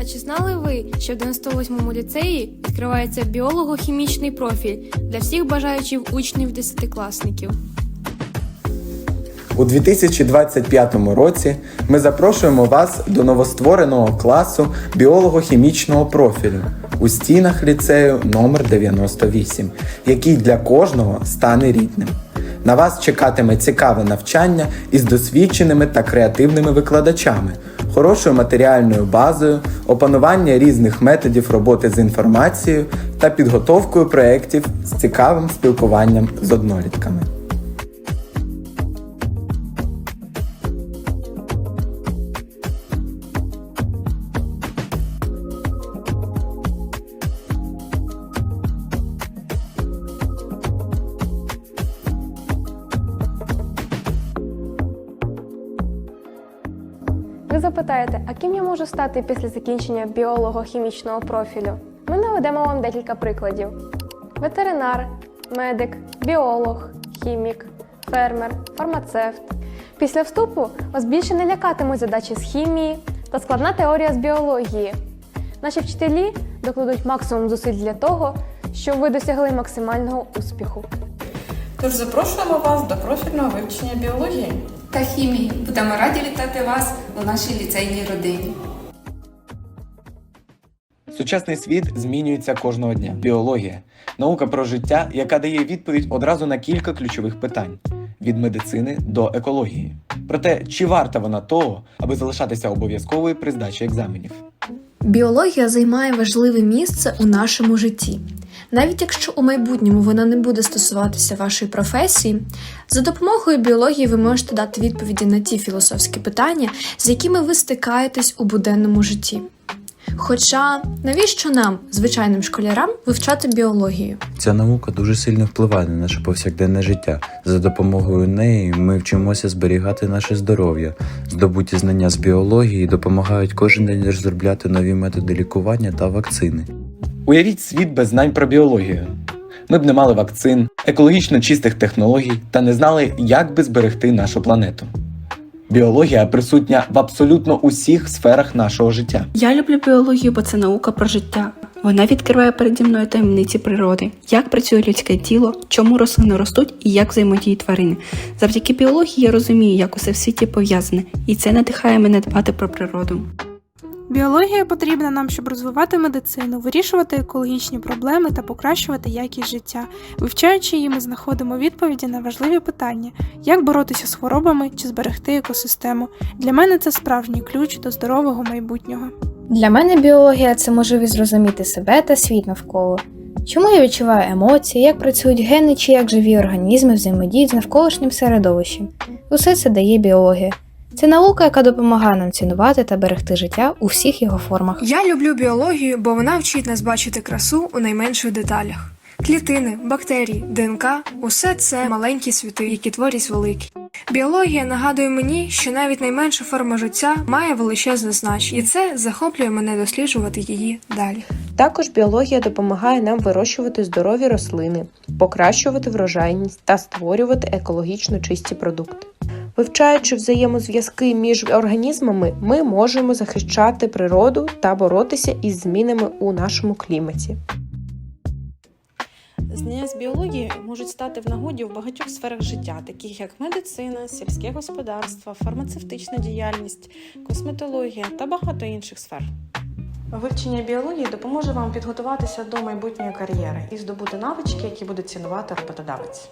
А чи знали ви, що в 98-му ліцеї відкривається біолого-хімічний профіль для всіх бажаючих учнів десятикласників? У 2025 році ми запрошуємо вас до новоствореного класу біолого-хімічного профілю у стінах ліцею номер 98, який для кожного стане рідним. На вас чекатиме цікаве навчання із досвідченими та креативними викладачами, хорошою матеріальною базою, опанування різних методів роботи з інформацією та підготовкою проєктів з цікавим спілкуванням з однолітками. Ви запитаєте, а ким я можу стати після закінчення біолого-хімічного профілю? Ми наведемо вам декілька прикладів: ветеринар, медик, біолог, хімік, фермер, фармацевт. Після вступу вас більше не лякатимуть задачі з хімії та складна теорія з біології. Наші вчителі докладуть максимум зусиль для того, щоб ви досягли максимального успіху. Тож запрошуємо вас до профільного вивчення біології. Та хімії. Будемо раді вітати вас у нашій ліцейній родині. Сучасний світ змінюється кожного дня. Біологія наука про життя, яка дає відповідь одразу на кілька ключових питань від медицини до екології. Проте, чи варта вона того, аби залишатися обов'язковою при здачі екзаменів? Біологія займає важливе місце у нашому житті. Навіть якщо у майбутньому вона не буде стосуватися вашої професії, за допомогою біології ви можете дати відповіді на ті філософські питання, з якими ви стикаєтесь у буденному житті. Хоча навіщо нам, звичайним школярам, вивчати біологію? Ця наука дуже сильно впливає на наше повсякденне життя. За допомогою неї ми вчимося зберігати наше здоров'я. Здобуті знання з біології допомагають кожен день розробляти нові методи лікування та вакцини. Уявіть світ без знань про біологію. Ми б не мали вакцин, екологічно чистих технологій та не знали, як би зберегти нашу планету. Біологія присутня в абсолютно усіх сферах нашого життя. Я люблю біологію, бо це наука про життя. Вона відкриває переді мною таємниці природи, як працює людське тіло, чому рослини ростуть і як взаємодіють тварини. Завдяки біології я розумію, як усе в світі пов'язане, і це надихає мене дбати про природу. Біологія потрібна нам, щоб розвивати медицину, вирішувати екологічні проблеми та покращувати якість життя. Вивчаючи її, ми знаходимо відповіді на важливі питання: як боротися з хворобами чи зберегти екосистему. Для мене це справжній ключ до здорового майбутнього. Для мене біологія це можливість зрозуміти себе та світ навколо. Чому я відчуваю емоції, як працюють гени чи як живі організми взаємодіють з навколишнім середовищем. Усе це дає біологія. Це наука, яка допомагає нам цінувати та берегти життя у всіх його формах. Я люблю біологію, бо вона вчить нас бачити красу у найменших деталях. Клітини, бактерії, ДНК усе це маленькі світи, які творять великі. Біологія нагадує мені, що навіть найменша форма життя має величезне значення, і це захоплює мене досліджувати її далі. Також біологія допомагає нам вирощувати здорові рослини, покращувати врожайність та створювати екологічно чисті продукти. Вивчаючи взаємозв'язки між організмами, ми можемо захищати природу та боротися із змінами у нашому кліматі. Знання з біології можуть стати в нагоді в багатьох сферах життя, таких як медицина, сільське господарство, фармацевтична діяльність, косметологія та багато інших сфер. Вивчення біології допоможе вам підготуватися до майбутньої кар'єри і здобути навички, які буде цінувати роботодавець.